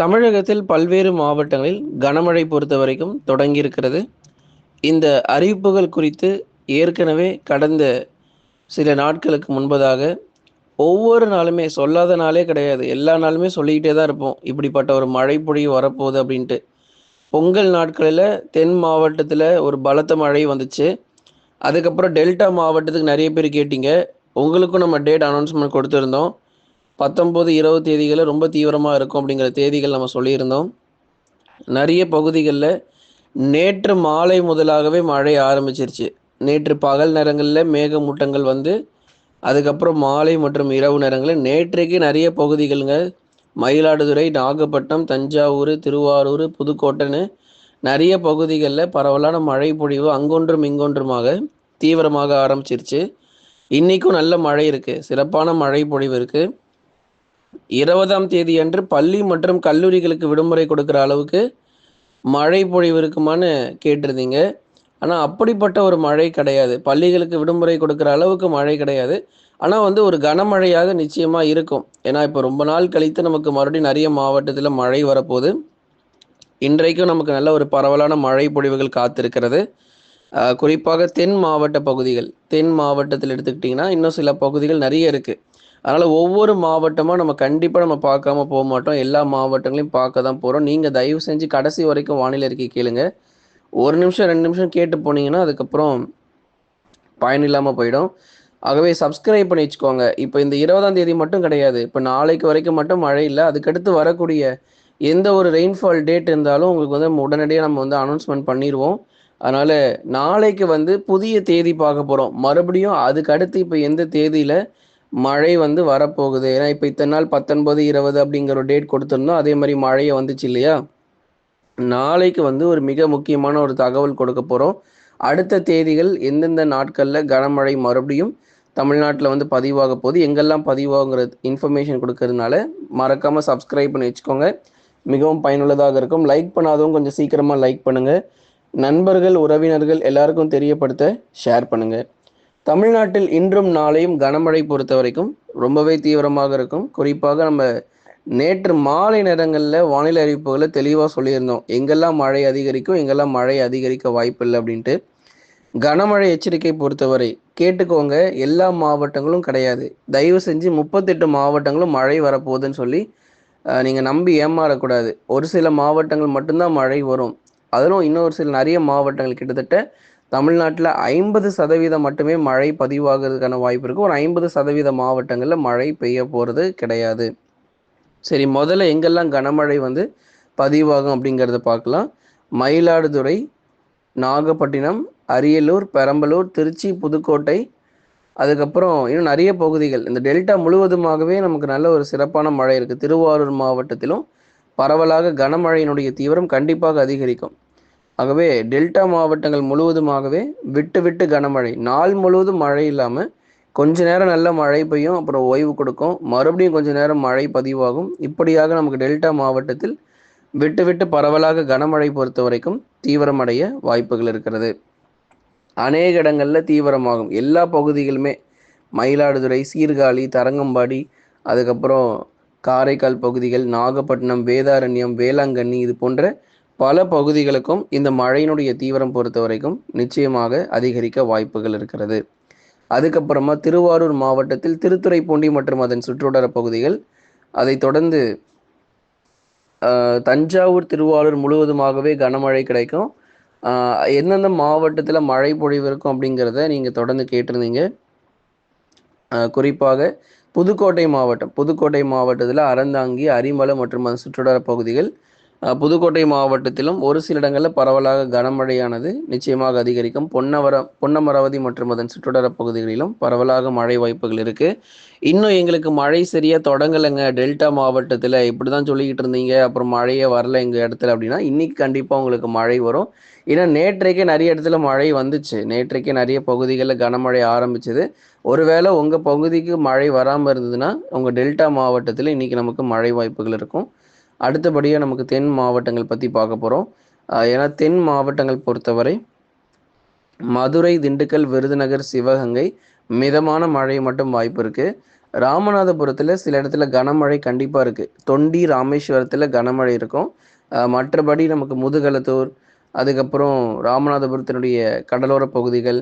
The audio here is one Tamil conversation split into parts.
தமிழகத்தில் பல்வேறு மாவட்டங்களில் கனமழை பொறுத்த வரைக்கும் தொடங்கியிருக்கிறது. இந்த அறிவிப்புகள் குறித்து ஏற்கனவே கடந்த சில நாட்களுக்கு முன்பதாக ஒவ்வொரு நாளுமே சொல்லாத நாளே கிடையாது. எல்லா நாளுமே சொல்லிக்கிட்டே தான் இருப்போம். இப்படிப்பட்ட ஒரு மழை பொழிவு வரப்போகுது அப்படின்ட்டு. பொங்கல் நாட்களில் தென் மாவட்டத்தில் ஒரு பலத்த மழை வந்துச்சு. அதுக்கப்புறம் டெல்டா மாவட்டத்துக்கு நிறைய பேர் கேட்டீங்க. உங்களுக்கும் நம்ம டேட் அனௌன்ஸ்மெண்ட் கொடுத்துருந்தோம். பத்தொம்போது இருபது தேதிகளில் ரொம்ப தீவிரமாக இருக்கும் அப்படிங்கிற தேதிகள் நம்ம சொல்லியிருந்தோம். நிறைய பகுதிகளில் நேற்று மாலை முதலாகவே மழை ஆரம்பிச்சிருச்சு. நேற்று பகல் நேரங்களில் மேகமூட்டங்கள் வந்து அதுக்கப்புறம் மாலை மற்றும் இரவு நேரங்களில் நேற்றைக்கு நிறைய பகுதிகளுங்க மயிலாடுதுறை நாகப்பட்டினம் தஞ்சாவூர் திருவாரூர் புதுக்கோட்டைன்னு நிறைய பகுதிகளில் பரவலான மழை பொழிவு அங்கொன்றும் இங்கொன்றுமாக தீவிரமாக ஆரம்பிச்சிருச்சு. இன்றைக்கும் நல்ல மழை இருக்குது சிறப்பான மழை பொழிவு இருக்குது இருபதாம் தேதி அன்று பள்ளி மற்றும் கல்லூரிகளுக்கு விடுமுறை கொடுக்குற அளவுக்கு மழை பொழிவு இருக்குமான்னு கேட்டிருந்தீங்க. ஆனால் அப்படிப்பட்ட ஒரு மழை கிடையாது. பள்ளிகளுக்கு விடுமுறை கொடுக்குற அளவுக்கு மழை கிடையாது. ஆனால் வந்து ஒரு கனமழையாக நிச்சயமாக இருக்கும். ஏன்னா இப்போ ரொம்ப நாள் கழித்து நமக்கு மறுபடியும் நிறைய மாவட்டத்தில் மழை வரப்போகுது. இன்றைக்கும் நமக்கு நல்ல ஒரு பரவலான மழை பொழிவுகள் காத்திருக்கிறது. குறிப்பாக தென் மாவட்ட பகுதிகள். தென் மாவட்டத்தில் எடுத்துக்கிட்டிங்கன்னா இன்னும் சில பகுதிகள் நிறைய இருக்குது அதனால் ஒவ்வொரு மாவட்டமாக நம்ம கண்டிப்பாக நம்ம பார்க்காம போக மாட்டோம். எல்லா மாவட்டங்களையும் பார்க்க தான் போகிறோம் நீங்கள் தயவு செஞ்சு கடைசி வரைக்கும் வானிலை அறிக்கை கேளுங்க. ஒரு நிமிஷம் ரெண்டு நிமிஷம் கேட்டு போனீங்கன்னா அதுக்கப்புறம் பயன் இல்லாமல் போயிடும். ஆகவே சப்ஸ்கிரைப் பண்ணி வச்சுக்கோங்க. இப்போ இந்த இருபதாம் தேதி மட்டும் கிடையாது. இப்போ நாளைக்கு வரைக்கும் மட்டும் மழை இல்லை. அதுக்கடுத்து வரக்கூடிய எந்த ஒரு ரெயின்ஃபால் டேட் இருந்தாலும் உங்களுக்கு வந்து நம்ம உடனடியாக நம்ம வந்து அனௌன்ஸ்மெண்ட் பண்ணிடுவோம் அதனால் நாளைக்கு வந்து புதிய தேதி பார்க்க போகிறோம் மறுபடியும் அதுக்கடுத்து இப்போ எந்த தேதியில் மழை வந்து வரப்போகுது. ஏன்னா இப்போ இத்தனை நாள் பத்தொன்பது இருபது அப்படிங்கிற ஒரு டேட் கொடுத்துருந்தோம். அதே மாதிரி மழையை வந்துச்சு இல்லையா? நாளைக்கு வந்து ஒரு மிக முக்கியமான ஒரு தகவல் கொடுக்க போகிறோம் அடுத்த தேதிகள் எந்தெந்த நாட்களில் கனமழை மறுபடியும் தமிழ்நாட்டில் வந்து பதிவாக போகுது. எங்கெல்லாம் பதிவாகுங்கிற இன்ஃபர்மேஷன் கொடுக்கறதுனால மறக்காமல் சப்ஸ்கிரைப் பண்ணி வச்சுக்கோங்க. மிகவும் பயனுள்ளதாக இருக்கும். லைக் பண்ணாதவங்க கொஞ்சம் சீக்கிரமாக லைக் பண்ணுங்கள் நண்பர்கள் உறவினர்கள் எல்லாருக்கும் தெரியப்படுத்த ஷேர் பண்ணுங்கள் தமிழ்நாட்டில் இன்றும் நாளையும் கனமழை பொறுத்த வரைக்கும் ரொம்பவே தீவிரமாக இருக்கும். குறிப்பாக நம்ம நேற்று மாலை நேரங்களில் வானிலை அறிவிப்புகளை தெளிவாக சொல்லியிருந்தோம். எங்கெல்லாம் மழை அதிகரிக்கும் எங்கெல்லாம் மழை அதிகரிக்க வாய்ப்பில்லை அப்படின்ட்டு. கனமழை எச்சரிக்கை பொறுத்தவரை கேட்டுக்கோங்க. எல்லா மாவட்டங்களும் கிடையாது. தயவு செஞ்சு முப்பத்தெட்டு மாவட்டங்களும் மழை வரப்போகுதுன்னு சொல்லி நீங்கள் நம்பி ஏமாறக்கூடாது. ஒரு சில மாவட்டங்கள் மட்டும்தான் மழை வரும். அதிலும் இன்னொரு சில நிறைய மாவட்டங்கள் கிட்டத்தட்ட தமிழ்நாட்டில் ஐம்பது சதவீதம் மட்டுமே மழை பதிவாகிறதுக்கான வாய்ப்பு இருக்குது ஒரு ஐம்பது சதவீத மாவட்டங்களில் மழை பெய்ய போகிறது கிடையாது. சரி முதல்ல எங்கெல்லாம் கனமழை வந்து பதிவாகும் அப்படிங்கிறத பார்க்கலாம். மயிலாடுதுறை நாகப்பட்டினம் அரியலூர் பெரம்பலூர் திருச்சி புதுக்கோட்டை அதுக்கப்புறம் இன்னும் நிறைய பகுதிகள். இந்த டெல்டா முழுவதுமாகவே நமக்கு நல்ல ஒரு சிறப்பான மழை இருக்குது திருவாரூர் மாவட்டத்திலும் பரவலாக கனமழையினுடைய தீவிரம் கண்டிப்பாக அதிகரிக்கும். ஆகவே டெல்டா மாவட்டங்கள் முழுவதுமாகவே விட்டு விட்டு கனமழை. நாள் முழுவதும் மழை இல்லாமல் கொஞ்ச நேரம் நல்ல மழை பெய்யும் அப்புறம் ஓய்வு கொடுக்கும். மறுபடியும் கொஞ்ச நேரம் மழை பதிவாகும். இப்படியாக நமக்கு டெல்டா மாவட்டத்தில் விட்டு விட்டு பரவலாக கனமழை பொறுத்த வரைக்கும் தீவிரமடைய வாய்ப்புகள் இருக்கிறது. அநேக இடங்களில் தீவிரமாகும். எல்லா பகுதிகளுமே மயிலாடுதுறை சீர்காழி தரங்கம்பாடி அதுக்கப்புறம் காரைக்கால் பகுதிகள் நாகப்பட்டினம் வேதாரண்யம் வேளாங்கண்ணி இது போன்ற பல பகுதிகளுக்கும் இந்த மழையினுடைய தீவிரம் பொறுத்த வரைக்கும் நிச்சயமாக அதிகரிக்க வாய்ப்புகள் இருக்கிறது. அதுக்கப்புறமா திருவாரூர் மாவட்டத்தில் திருத்துறைப்பூண்டி மற்றும் அதன் சுற்றுவட்டார பகுதிகள் அதை தொடர்ந்து தஞ்சாவூர் திருவாரூர் முழுவதுமாகவே கனமழை கிடைக்கும். எந்தெந்த மாவட்டத்தில் மழை பொழிவு இருக்கும் அப்படிங்கிறத நீங்கள் தொடர்ந்து கேட்டிருந்தீங்க. குறிப்பாக புதுக்கோட்டை மாவட்டம் புதுக்கோட்டை மாவட்டத்தில் அறந்தாங்கி அரிமலை மற்றும் அதன் சுற்றுவட்டார பகுதிகள் புதுக்கோட்டை மாவட்டத்திலும் ஒரு சில இடங்களில் பரவலாக கனமழையானது நிச்சயமாக அதிகரிக்கும். பொன்னவர பொன்னமராவதி மற்றும் அதன் சுற்றுவட்டார பகுதிகளிலும் பரவலாக மழை வாய்ப்புகள் இருக்குது இன்னும் எங்களுக்கு மழை சரியாக தொடங்கலைங்க. டெல்டா மாவட்டத்தில் இப்படி தான் சொல்லிக்கிட்டு இருந்தீங்க. அப்புறம் மழையே வரல எங்கள் இடத்துல அப்படின்னா இன்றைக்கி கண்டிப்பாக உங்களுக்கு மழை வரும். ஏன்னா நேற்றைக்கே நிறைய இடத்துல மழை வந்துச்சு. நேற்றைக்கே நிறைய பகுதிகளில் கனமழை ஆரம்பிச்சது. ஒருவேளை உங்கள் பகுதிக்கு மழை வராமல் இருந்ததுன்னா உங்கள் டெல்டா மாவட்டத்தில் இன்றைக்கி நமக்கு மழை வாய்ப்புகள் இருக்கும். அடுத்தபடியாக நமக்கு தென் மாவட்டங்கள் பற்றி பார்க்க போகிறோம் ஏன்னா தென் மாவட்டங்கள் பொறுத்தவரை மதுரை திண்டுக்கல் விருதுநகர் சிவகங்கை மிதமான மழை மட்டும் வாய்ப்பு இருக்குது ராமநாதபுரத்தில் சில இடத்துல கனமழை கண்டிப்பாக இருக்குது தொண்டி ராமேஸ்வரத்தில் கனமழை இருக்கும். மற்றபடி நமக்கு முதுகலத்தூர் அதுக்கப்புறம் ராமநாதபுரத்தினுடைய கடலோர பகுதிகள்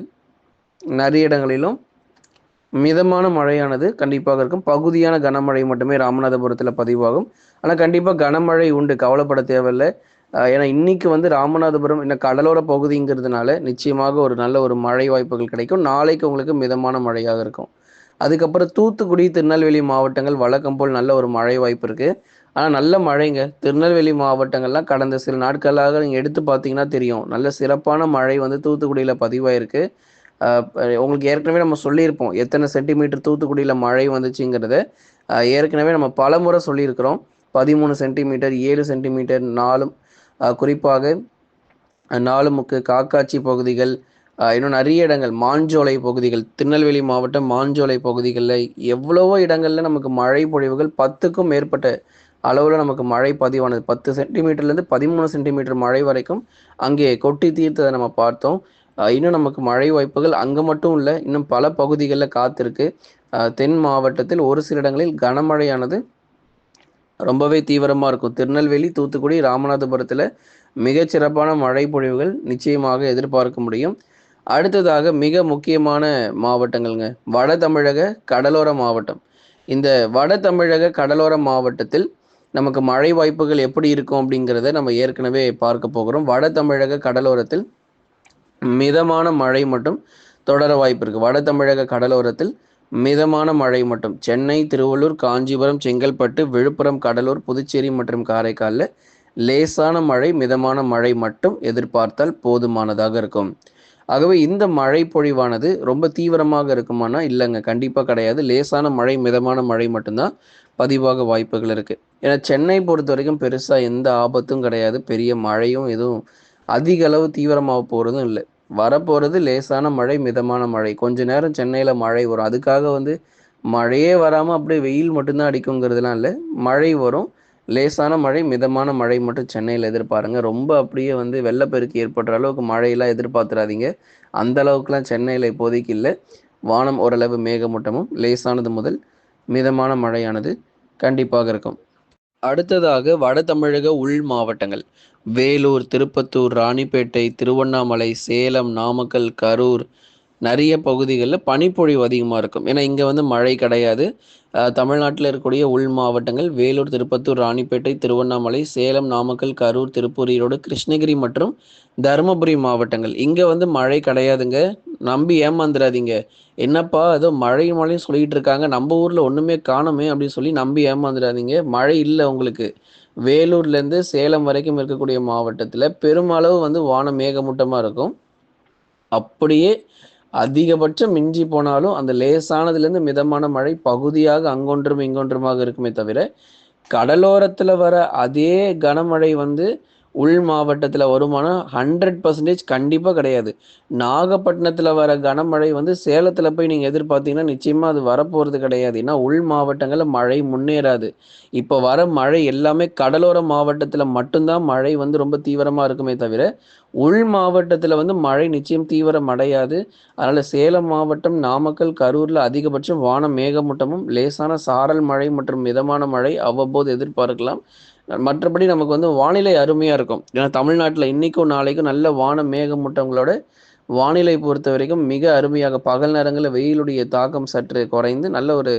நிறைய இடங்களிலும் மிதமான மழையானது கண்டிப்பாக இருக்கும். பகுதியான கனமழை மட்டுமே ராமநாதபுரத்தில் பதிவாகும். ஆனால் கண்டிப்பாக கனமழை உண்டு. கவலைப்பட தேவையில்லை. ஏன்னா இன்னைக்கு வந்து ராமநாதபுரம் இன்னும் கடலோர பகுதிங்கிறதுனால நிச்சயமாக ஒரு நல்ல ஒரு மழை வாய்ப்புகள் கிடைக்கும். நாளைக்கு உங்களுக்கு மிதமான மழையாக இருக்கும். அதுக்கப்புறம் தூத்துக்குடி திருநெல்வேலி மாவட்டங்கள் வழக்கம் போல் நல்ல ஒரு மழை வாய்ப்பு இருக்கு. ஆனால் நல்ல மழைங்க. திருநெல்வேலி மாவட்டங்கள்லாம் கடந்த சில நாட்களாக நீங்கள் எடுத்து பார்த்தீங்கன்னா தெரியும். நல்ல சிறப்பான மழை வந்து தூத்துக்குடியில் பதிவாயிருக்கு. உங்களுக்கு ஏற்கனவே நம்ம சொல்லியிருப்போம். எத்தனை சென்டிமீட்டர் தூத்துக்குடியில் மழை வந்துச்சுங்கிறத. ஏற்கனவே நம்ம பல முறை சொல்லியிருக்கிறோம். பதிமூணு சென்டிமீட்டர் ஏழு சென்டிமீட்டர் நாலும் குறிப்பாக நாலுமுக்கு காக்காட்சி பகுதிகள் இன்னும் நிறைய இடங்கள் மாஞ்சோலை பகுதிகள் திருநெல்வேலி மாவட்டம் மாஞ்சோலை பகுதிகளில் எவ்வளவோ இடங்களில் நமக்கு மழை பொழிவுகள் பத்துக்கும் மேற்பட்ட அளவில் நமக்கு மழை பதிவானது. பத்து சென்டிமீட்டர்லேருந்து பதிமூணு சென்டிமீட்டர் மழை வரைக்கும் அங்கே கொட்டி தீர்த்ததை நம்ம பார்த்தோம். இன்னும் நமக்கு மழை வாய்ப்புகள் அங்கே மட்டும் இல்லை இன்னும் பல பகுதிகளில் காத்திருக்கு. தென் மாவட்டத்தில் ஒரு சில இடங்களில் கனமழையானது ரொம்பவே தீவிரமாக இருக்கும். திருநெல்வேலி தூத்துக்குடி ராமநாதபுரத்தில் மிகச்சிறப்பான மழை பொழிவுகள் நிச்சயமாக எதிர்பார்க்க முடியும். அடுத்ததாக மிக முக்கியமான மாவட்டங்கள்ங்க வட தமிழக கடலோர மாவட்டம். இந்த வட தமிழக கடலோர மாவட்டத்தில் நமக்கு மழை வாய்ப்புகள் எப்படி இருக்கும் அப்படிங்கிறத நம்ம ஏற்கனவே பார்க்க போகிறோம். வட தமிழக கடலோரத்தில் மிதமான மழை மட்டும் தொடர வாய்ப்பு இருக்கு. வட தமிழக கடலோரத்தில் மிதமான மழை மட்டும். சென்னை திருவள்ளூர் காஞ்சிபுரம் செங்கல்பட்டு விழுப்புரம் கடலூர் புதுச்சேரி மற்றும் காரைக்காலில் லேசான மழை மிதமான மழை மட்டும் எதிர்பார்த்தால் போதுமானதாக இருக்கும். ஆகவே இந்த மழை பொழிவானது ரொம்ப தீவிரமாக இருக்குமானா இல்லைங்க. கண்டிப்பாக கிடையாது. லேசான மழை மிதமான மழை மட்டும்தான் பதிவாக வாய்ப்புகள் இருக்கு. ஏன்னா சென்னை பொறுத்த வரைக்கும் பெருசாக எந்த ஆபத்தும் கிடையாது. பெரிய மழையும் எதுவும் அதிக அளவு தீவிரமாக போகிறதும் இல்லை. வரப்போகிறது லேசான மழை மிதமான மழை. கொஞ்ச நேரம் சென்னையில் மழை வரும். அதுக்காக வந்து மழையே வராமல் அப்படியே வெயில் மட்டும்தான் அடிக்குங்கிறதுலாம் இல்லை. மழை வரும். லேசான மழை மிதமான மழை மட்டும் சென்னையில் எதிர்பாருங்க. ரொம்ப அப்படியே வந்து வெள்ளப்பெருக்கு ஏற்படுற அளவுக்கு மழையெல்லாம் எதிர்பார்த்துறாதீங்க. அந்த அளவுக்குலாம் சென்னையில் இப்போதைக்கு இல்லை. வானம் ஓரளவு மேகமூட்டமும் லேசானது முதல் மிதமான மழையானது கண்டிப்பாக இருக்கும். அடுத்ததாக வட தமிழக உள் மாவட்டங்கள். வேலூர் திருப்பத்தூர் ராணிப்பேட்டை திருவண்ணாமலை சேலம் நாமக்கல் கரூர் நிறைய பகுதிகளில் பனிப்பொழிவு அதிகமாக இருக்கும். ஏன்னா இங்கே வந்து மழை கிடையாது. தமிழ்நாட்டில் இருக்கக்கூடிய உள் மாவட்டங்கள் வேலூர் திருப்பத்தூர் ராணிப்பேட்டை திருவண்ணாமலை சேலம் நாமக்கல் கரூர் திருப்பூர் ஈரோடு கிருஷ்ணகிரி மற்றும் தருமபுரி மாவட்டங்கள். இங்கே வந்து மழை கிடையாதுங்க. நம்பி ஏமாந்துடாதீங்க என்னப்பா ஏதோ மழை மழையும் சொல்லிகிட்டு இருக்காங்க. நம்ம ஊரில் ஒன்றுமே காணுமே அப்படின்னு சொல்லி நம்பி ஏமாந்துடாதீங்க மழை இல்லை உங்களுக்கு. வேலூர்லேருந்து சேலம் வரைக்கும் இருக்கக்கூடிய மாவட்டத்தில் பெருமளவு வந்து வானம் மேகமூட்டமாக இருக்கும். அப்படியே அதிகபட்சம் மிஞ்சி போனாலும் அந்த லேசானதுலேருந்து மிதமான மழை பகுதியாக அங்கொன்றும் இங்கொன்றுமாக இருக்குமே தவிர கடலோரத்தில் வர அதே கனமழை வந்து உள் மாவட்டத்தில் வருமானம் ஹண்ட்ரட் பர்சன்டேஜ் கண்டிப்பாக கிடையாது. நாகப்பட்டினத்தில் வர கனமழை வந்து சேலத்தில் போய் நீங்கள் எதிர்பார்த்தீங்கன்னா நிச்சயமாக அது வரப்போகிறது கிடையாது. ஏன்னா உள் மாவட்டங்களில் மழை முன்னேறாது. இப்போ வர மழை எல்லாமே கடலோர மாவட்டத்தில் மட்டும்தான் மழை வந்து ரொம்ப தீவிரமாக இருக்குமே தவிர உள் மாவட்டத்தில் வந்து மழை நிச்சயம் தீவிரம் அடையாது. அதனால் சேலம் மாவட்டம் நாமக்கல் கரூரில் அதிகபட்சம் வானம் மேகமூட்டமும் லேசான சாரல் மழை மற்றும் மிதமான மழை அவ்வப்போது எதிர்பார்க்கலாம். மற்றபடி நமக்கு வந்து வானிலை அருமையாக இருக்கும். ஏன்னா தமிழ்நாட்டில் இன்றைக்கும் நாளைக்கும் நல்ல வான மேகமூட்டங்களோட வானிலை பொறுத்த வரைக்கும் மிக அருமையாக பகல் நேரங்களில் வெயிலுடைய தாக்கம் சற்று குறைந்து நல்ல ஒரு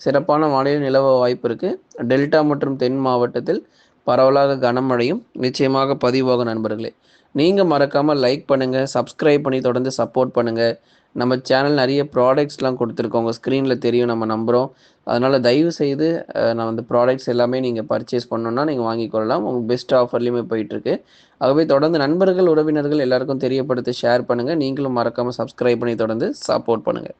சிறப்பான வானிலை நிலவ வாய்ப்பு இருக்குது டெல்டா மற்றும் தென் மாவட்டத்தில் பரவலாக கனமழையும் நிச்சயமாக பதிவாகும் நண்பர்களே. நீங்கள் மறக்காமல் லைக் பண்ணுங்கள் சப்ஸ்கிரைப் பண்ணி தொடர்ந்து சப்போர்ட் பண்ணுங்கள் நம்ம சேனல் நிறைய ப்ராடக்ட்ஸ்லாம் கொடுத்துருக்கோம். உங்கள் ஸ்க்ரீனில் தெரியும் நம்ம நம்புகிறோம் அதனால் தயவு செய்து நான் வந்து ப்ராடக்ட்ஸ் எல்லாமே நீங்கள் பர்ச்சேஸ் பண்ணணுன்னா நீங்கள் வாங்கிக்கொள்ளலாம் உங்கள் பெஸ்ட் ஆஃபர்லையுமே போயிட்டுருக்கு. ஆகவே தொடர்ந்து நண்பர்கள் உறவினர்கள் எல்லாருக்கும் தெரியப்படுத்தி ஷேர் பண்ணுங்கள் நீங்களும் மறக்காமல் சப்ஸ்கிரைப் பண்ணி தொடர்ந்து சப்போர்ட் பண்ணுங்கள்